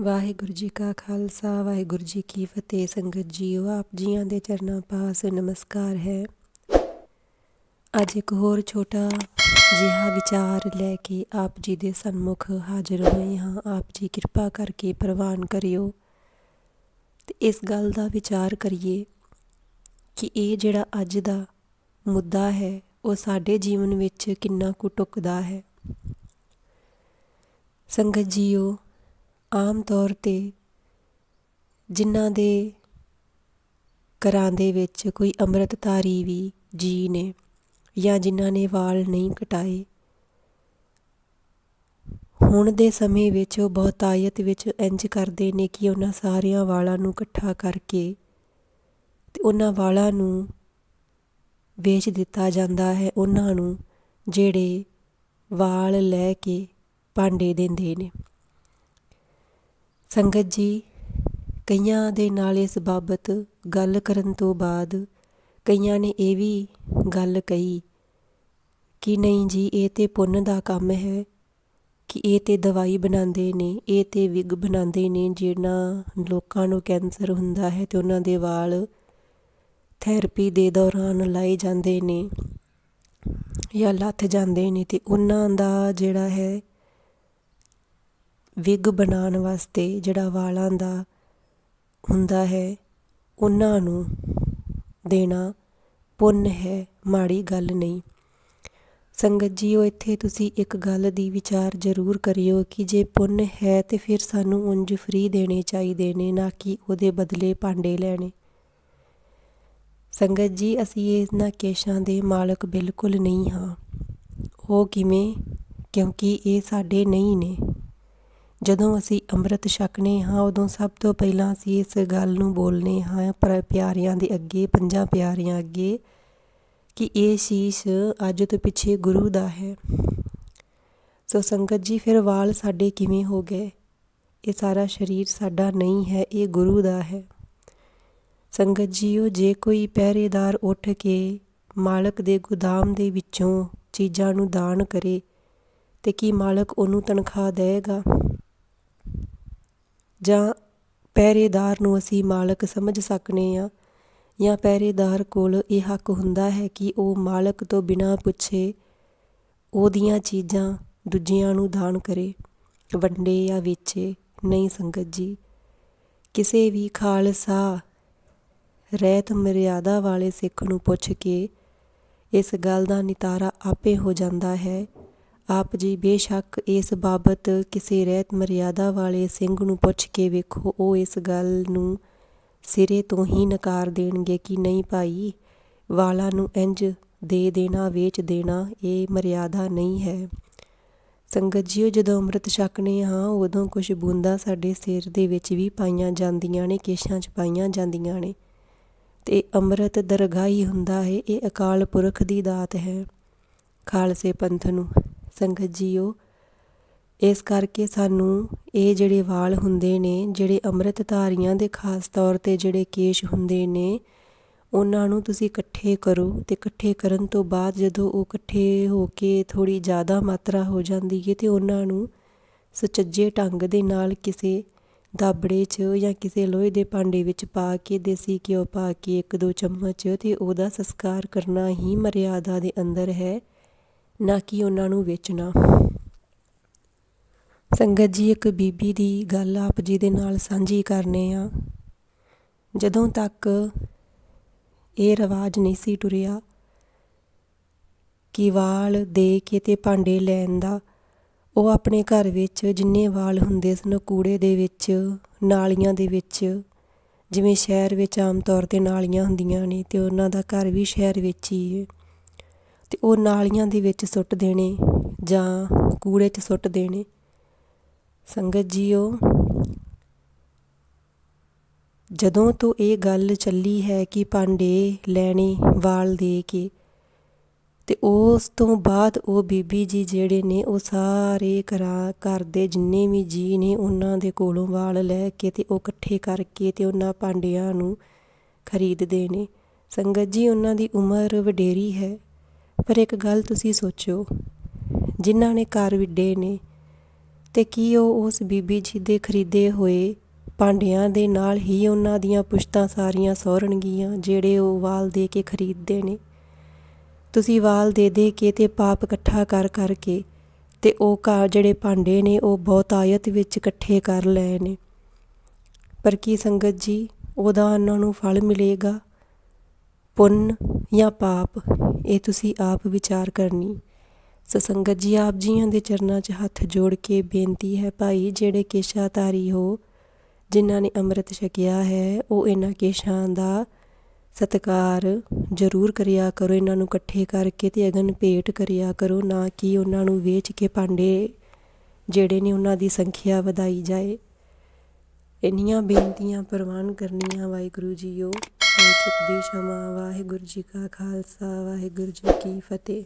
ਵਾਹਿਗੁਰੂ ਜੀ ਕਾ ਖਾਲਸਾ, ਵਾਹਿਗੁਰੂ ਜੀ ਕੀ ਫਤਿਹ। ਸੰਗਤ ਜੀਓ, ਆਪ ਜੀਆਂ ਦੇ ਚਰਨਾਂ ਪਾਸ ਨਮਸਕਾਰ ਹੈ। ਅੱਜ ਇੱਕ ਹੋਰ ਛੋਟਾ ਜਿਹਾ ਵਿਚਾਰ ਲੈ ਕੇ ਆਪ ਜੀ ਦੇ ਸਨਮੁਖ ਹਾਜ਼ਰ ਹੋਏ ਹਾਂ। ਆਪ ਜੀ ਕਿਰਪਾ ਕਰਕੇ ਪ੍ਰਵਾਨ ਕਰਿਓ। ਤੇ ਇਸ ਗੱਲ ਦਾ ਵਿਚਾਰ ਕਰੀਏ ਕਿ ਇਹ ਜਿਹੜਾ ਅੱਜ ਦਾ ਮੁੱਦਾ ਹੈ, ਉਹ ਸਾਡੇ ਜੀਵਨ ਵਿੱਚ ਕਿੰਨਾ ਕੁ ਟੁੱਕਦਾ ਹੈ। ਸੰਗਤ ਜੀਓ ਆਮ ਤੌਰ ਤੇ ਜਿਨ੍ਹਾਂ ਦੇ ਘਰਾਂ ਦੇ ਵਿੱਚ ਕੋਈ ਅੰਮ੍ਰਿਤਧਾਰੀ ਵੀ ਜੀ ਨੇ ਜਾਂ ਜਿਨ੍ਹਾਂ ਨੇ ਵਾਲ ਨਹੀਂ ਕਟਾਏ, ਹੁਣ ਦੇ ਸਮੇਂ ਵਿੱਚ ਉਹ ਬਹੁਤਾਇਤ ਵਿੱਚ ਇੰਜ ਕਰਦੇ ਨੇ ਕਿ ਉਹਨਾਂ ਸਾਰਿਆਂ ਵਾਲਾਂ ਨੂੰ ਇਕੱਠਾ ਕਰਕੇ ਤੇ ਉਹਨਾਂ ਵਾਲਾਂ ਨੂੰ ਵੇਚ ਦਿੱਤਾ ਜਾਂਦਾ ਹੈ, ਉਹਨਾਂ ਨੂੰ ਜਿਹੜੇ ਵਾਲ ਲੈ ਕੇ ਭਾਂਡੇ ਦਿੰਦੇ ਨੇ। ਸੰਗਤ ਜੀ, ਕਈਆਂ ਦੇ ਨਾਲ ਇਸ ਬਾਬਤ ਗੱਲ ਕਰਨ ਤੋਂ ਬਾਅਦ ਕਈਆਂ ਨੇ ਇਹ ਵੀ ਗੱਲ ਕਹੀ ਕਿ ਨਹੀਂ ਜੀ, ਇਹ ਤੇ ਪੁੰਨ ਦਾ ਕੰਮ ਹੈ ਕਿ ਇਹ ਤੇ ਦਵਾਈ ਬਣਾਉਂਦੇ ਨੇ, ਇਹ ਤੇ ਵਿਗ ਬਣਾਉਂਦੇ ਨੇ ਜਿਹਨਾਂ ਲੋਕਾਂ ਨੂੰ ਕੈਂਸਰ ਹੁੰਦਾ ਹੈ ਤੇ ਉਹਨਾਂ ਦੇ ਵਾਲ ਥੈਰੇਪੀ ਦੇ ਦੌਰਾਨ ਲਾਏ ਜਾਂਦੇ ਨੇ ਜਾਂ ਲੱਥ ਜਾਂਦੇ ਨੇ ਤੇ ਉਹਨਾਂ ਦਾ ਜਿਹੜਾ ਹੈ ਵਿਗ ਬਣਾਉਣ ਵਾਸਤੇ ਜਿਹੜਾ ਵਾਲਾਂ ਦਾ ਹੁੰਦਾ ਹੈ, ਉਹਨਾਂ ਨੂੰ ਦੇਣਾ ਪੁੰਨ ਹੈ, ਮਾੜੀ ਗੱਲ ਨਹੀਂ। ਸੰਗਤ ਜੀਓ, ਇੱਥੇ ਤੁਸੀਂ ਇੱਕ ਗੱਲ ਦੀ ਵਿਚਾਰ ਜ਼ਰੂਰ ਕਰਿਓ ਕਿ ਜੇ ਪੁੰਨ ਹੈ ਤੇ ਫਿਰ ਸਾਨੂੰ ਉਂਝ ਫ੍ਰੀ ਦੇਣੇ ਚਾਹੀਦੇ ਨੇ, ਨਾ ਕਿ ਉਹਦੇ ਬਦਲੇ ਭਾਂਡੇ ਲੈਣੇ। ਸੰਗਤ ਜੀ, ਅਸੀਂ ਇਹਨਾਂ ਕੇਸ਼ਾਂ ਦੇ ਮਾਲਕ ਬਿਲਕੁਲ ਨਹੀਂ ਹਾਂ। ਉਹ ਕਿਵੇਂ? ਕਿਉਂਕਿ ਇਹ ਸਾਡੇ ਨਹੀਂ ਨੇ। ਜਦੋਂ ਅਸੀਂ ਅੰਮ੍ਰਿਤ ਛਕਨੇ ਹਾਂ, ਉਦੋਂ ਸਭ ਤੋਂ ਪਹਿਲਾਂ ਅਸੀਂ ਇਸ ਗੱਲ ਨੂੰ ਬੋਲਨੇ ਹਾਂ ਪਰ ਪਿਆਰਿਆਂ ਦੇ ਅੱਗੇ, ਪੰਜਾਂ ਪਿਆਰਿਆਂ ਅੱਗੇ ਕਿ ਇਹ ਸ਼ੀਸ਼ ਅੱਜ ਤੋਂ ਪਿੱਛੇ ਗੁਰੂ ਦਾ ਹੈ। ਸੋ ਸੰਗਤ ਜੀ, ਫਿਰ ਵਾਲ ਸਾਡੇ ਕਿਵੇਂ ਹੋ ਗਏ? ਇਹ ਸਾਰਾ ਸਰੀਰ ਸਾਡਾ ਨਹੀਂ ਹੈ, ਇਹ ਗੁਰੂ ਦਾ ਹੈ। ਸੰਗਤ ਜੀਓ, ਜੇ ਕੋਈ ਪਹਿਰੇਦਾਰ ਉੱਠ ਕੇ ਮਾਲਕ ਦੇ ਗੋਦਾਮ ਦੇ ਵਿੱਚੋਂ ਚੀਜ਼ਾਂ ਨੂੰ ਦਾਨ ਕਰੇ, ਤੇ ਕੀ ਮਾਲਕ ਉਹਨੂੰ ਤਨਖਾਹ ਦੇਵੇਗਾ? ਜਾਂ ਪਹਿਰੇਦਾਰ ਨੂੰ ਅਸੀਂ ਮਾਲਕ ਸਮਝ ਸਕਦੇ ਹਾਂ ਜਾਂ ਪਹਿਰੇਦਾਰ ਕੋਲ ਇਹ ਹੱਕ ਹੁੰਦਾ ਹੈ ਕਿ ਉਹ ਮਾਲਕ ਤੋਂ ਬਿਨਾਂ ਪੁੱਛੇ ਉਹਦੀਆਂ ਚੀਜ਼ਾਂ ਦੂਜਿਆਂ ਨੂੰ ਦਾਨ ਕਰੇ, ਵੰਡੇ ਜਾਂ ਵੇਚੇ। ਨਹੀਂ ਸੰਗਤ ਜੀ, ਕਿਸੇ ਵੀ ਖਾਲਸਾ ਰਹਿਤ ਮਰਿਆਦਾ ਵਾਲੇ ਸਿੱਖ ਨੂੰ ਪੁੱਛ ਕੇ ਇਸ ਗੱਲ ਦਾ ਨਿਤਾਰਾ ਆਪੇ ਹੋ ਜਾਂਦਾ ਹੈ ਆਪ ਜੀ ਬੇਸ਼ੱਕ ਇਸ ਬਾਬਤ ਕਿਸੇ ਰਹਿਤ ਮਰਿਆਦਾ ਵਾਲੇ ਸਿੰਘ ਨੂੰ ਪੁੱਛ ਕੇ ਵੇਖੋ, ਉਹ ਇਸ ਗੱਲ ਨੂੰ ਸਿਰੇ ਤੋਂ ਹੀ ਨਕਾਰ ਦੇਣਗੇ ਕਿ ਨਹੀਂ ਭਾਈ? ਵਾਲਾਂ ਨੂੰ ਇੰਜ ਦੇ ਦੇਣਾ, ਵੇਚ ਦੇਣਾ, ਇਹ ਮਰਿਆਦਾ ਨਹੀਂ ਹੈ। ਸੰਗਤ ਜੀਓ, ਜਦੋਂ ਅੰਮ੍ਰਿਤ ਛਕਨੇ ਹਾਂ, ਉਦੋਂ ਕੁਝ ਬੂੰਦਾਂ ਸਾਡੇ ਸਿਰ ਦੇ ਵਿੱਚ ਵੀ ਪਾਈਆਂ ਜਾਂਦੀਆਂ ਨੇ, ਕੇਸ਼ਾਂ 'ਚ ਪਾਈਆਂ ਜਾਂਦੀਆਂ ਨੇ। ਤੇ ਅੰਮ੍ਰਿਤ ਦਰਗਾਹੀ ਹੁੰਦਾ ਹੈ, ਇਹ ਅਕਾਲ ਪੁਰਖ ਦੀ ਦਾਤ ਹੈ। ਖਾਲਸੇ ਪੰਥ ਨੂੰ ਸੰਗਤ ਜੀਓ, ਇਸ ਕਰਕੇ ਸਾਨੂੰ ਇਹ ਜਿਹੜੇ ਵਾਲ ਹੁੰਦੇ ਨੇ, ਜਿਹੜੇ ਅੰਮ੍ਰਿਤਧਾਰੀਆਂ ਦੇ ਖਾਸ ਤੌਰ ਤੇ ਜਿਹੜੇ ਕੇਸ਼ ਹੁੰਦੇ ਨੇ, ਉਹਨਾਂ ਨੂੰ ਤੁਸੀਂ ਇਕੱਠੇ ਕਰੋ ਤੇ ਇਕੱਠੇ ਕਰਨ ਤੋਂ ਬਾਅਦ ਜਦੋਂ ਉਹ ਇਕੱਠੇ ਹੋ ਕੇ ਥੋੜੀ ਜ਼ਿਆਦਾ ਮਾਤਰਾ ਹੋ ਜਾਂਦੀ ਹੈ ਤੇ ਉਹਨਾਂ ਨੂੰ ਸੁਚੱਜੇ ਢੰਗ ਦੇ ਨਾਲ ਕਿਸੇ ਦਾਬੜੇ 'ਚ ਜਾਂ ਕਿਸੇ ਲੋਹੇ ਦੇ ਭਾਂਡੇ ਵਿੱਚ ਪਾ ਕੇ, ਦੇਸੀ ਘਿਓ ਪਾ ਕੇ ਇੱਕ ਦੋ ਚਮਚ ਤੇ ਉਹਦਾ ਸੰਸਕਾਰ ਕਰਨਾ ਹੀ ਮਰਿਆਦਾ ਦੇ ਅੰਦਰ ਹੈ। ਨਾ ਕਿ ਉਹਨਾਂ ਨੂੰ ਵੇਚਣਾ। ਸੰਗਤ ਜੀ, ਇੱਕ ਬੀਬੀ ਦੀ ਗੱਲ ਆਪ ਜੀ ਦੇ ਨਾਲ ਸਾਂਝੀ ਕਰਨੇ ਆ। ਜਦੋਂ ਤੱਕ ਇਹ ਰਿਵਾਜ ਨਹੀਂ ਸੀ ਟੁਰਿਆ ਕਿ ਵਾਲ ਦੇ ਕੇ ਤੇ ਭਾਂਡੇ ਲੈਣ ਦਾ, ਉਹ ਆਪਣੇ ਘਰ ਵਿੱਚ ਜਿੰਨੇ ਵਾਲ ਹੁੰਦੇ ਸਨ, ਕੂੜੇ ਦੇ ਵਿੱਚ, ਨਾਲੀਆਂ ਦੇ ਵਿੱਚ, ਜਿਵੇਂ ਸ਼ਹਿਰ ਵਿੱਚ ਆਮ ਤੌਰ ਤੇ ਨਾਲੀਆਂ ਹੁੰਦੀਆਂ ਨੇ ਤੇ ਉਹਨਾਂ ਦਾ ਘਰ ਵੀ ਸ਼ਹਿਰ ਵਿੱਚ ਹੀ ਅਤੇ ਉਹ ਨਾਲੀਆਂ ਦੇ ਵਿੱਚ ਸੁੱਟ ਦੇਣੇ ਜਾਂ ਕੂੜੇ 'ਚ ਸੁੱਟ ਦੇਣੇ। ਸੰਗਤ ਜੀਓ, ਜਦੋਂ ਤੋਂ ਇਹ ਗੱਲ ਚੱਲੀ ਹੈ ਕਿ ਭਾਂਡੇ ਲੈਣੇ ਵਾਲ ਦੇ ਕੇ, ਤੇ ਉਸ ਤੋਂ ਬਾਅਦ ਉਹ ਬੀਬੀ ਜੀ ਜਿਹੜੇ ਨੇ ਉਹ ਸਾਰੇ ਘਰਾਂ, ਘਰ ਦੇ ਜਿੰਨੇ ਵੀ ਜੀ ਨੇ ਉਹਨਾਂ ਦੇ ਕੋਲੋਂ ਵਾਲ ਲੈ ਕੇ ਤੇ ਉਹ ਇਕੱਠੇ ਕਰਕੇ ਤੇ ਉਹਨਾਂ ਭਾਂਡਿਆਂ ਨੂੰ ਖਰੀਦਦੇ ਨੇ। ਸੰਗਤ ਜੀ, ਉਹਨਾਂ ਦੀ ਉਮਰ ਵਡੇਰੀ ਹੈ। ਪਰ ਇੱਕ ਗੱਲ ਤੁਸੀਂ ਸੋਚੋ ਜਿਨ੍ਹਾਂ ਨੇ ਘਰ ਵਿੱਢੇ ਨੇ ਤੇ ਕੀ ਉਹ ਉਸ ਬੀਬੀ ਜੀ ਦੇ ਖਰੀਦੇ ਹੋਏ ਭਾਂਡਿਆਂ ਦੇ ਨਾਲ ਹੀ ਉਹਨਾਂ ਦੀਆਂ ਪੁਸ਼ਤਾਂ ਸਾਰੀਆਂ ਸੌਰਨਗੀਆਂ ਜਿਹੜੇ ਉਹ ਵਾਲ ਦੇ ਕੇ ਖਰੀਦਦੇ ਨੇ? ਤੁਸੀਂ ਵਾਲ ਦੇ ਦੇ ਕੇ ਤੇ ਪਾਪ ਇਕੱਠਾ ਕਰ ਕਰਕੇ ਤੇ ਉਹ ਘਰ ਜਿਹੜੇ ਭਾਂਡੇ ਨੇ ਉਹ ਬਹੁਤਾਇਤ ਵਿੱਚ ਇਕੱਠੇ ਕਰ ਲਏ ਨੇ। ਪਰ ਕੀ ਸੰਗਤ ਜੀ, ਉਹਦਾ ਉਹਨਾਂ ਨੂੰ ਫਲ ਮਿਲੇਗਾ? ਪੁੰਨ ਜਾਂ ਪਾਪ, ਇਹ ਤੁਸੀਂ ਆਪ ਵਿਚਾਰ ਕਰਨੀ। ਸੋ ਜੀ, ਆਪ ਜੀਆਂ ਦੇ ਚਰਨਾਂ 'ਚ ਹੱਥ ਜੋੜ ਕੇ ਬੇਨਤੀ ਹੈ ਭਾਈ, ਜਿਹੜੇ ਕੇਸ਼ਾਧਾਰੀ ਹੋ, ਜਿਨ੍ਹਾਂ ਨੇ ਅੰਮ੍ਰਿਤ ਛਕਿਆ ਹੈ, ਉਹ ਇਹਨਾਂ ਕੇਸ਼ਾਂ ਦਾ ਸਤਿਕਾਰ ਜ਼ਰੂਰ ਕਰਿਆ ਕਰੋ। ਇਹਨਾਂ ਨੂੰ ਇਕੱਠੇ ਕਰਕੇ ਤੇ ਅਗਨ ਭੇਟ ਕਰਿਆ ਕਰੋ, ਨਾ ਕਿ ਉਹਨਾਂ ਨੂੰ ਵੇਚ ਕੇ ਭਾਂਡੇ ਜਿਹੜੇ ਨੇ ਉਹਨਾਂ ਦੀ ਸੰਖਿਆ ਵਧਾਈ ਜਾਏ। ਇੰਨੀਆਂ ਬੇਨਤੀਆਂ ਪ੍ਰਵਾਨ ਕਰਨੀਆਂ ਵਾਹਿਗੁਰੂ ਜੀਓ। ਮੈਂ ਚੁੱਕਦੀ ਸ਼ਮਾ ਵਾਹਿਗੁਰੂ ਜੀ ਕਾ ਖਾਲਸਾ ਵਾਹਿਗੁਰੂ ਜੀ ਕੀ ਫਤਿਹ।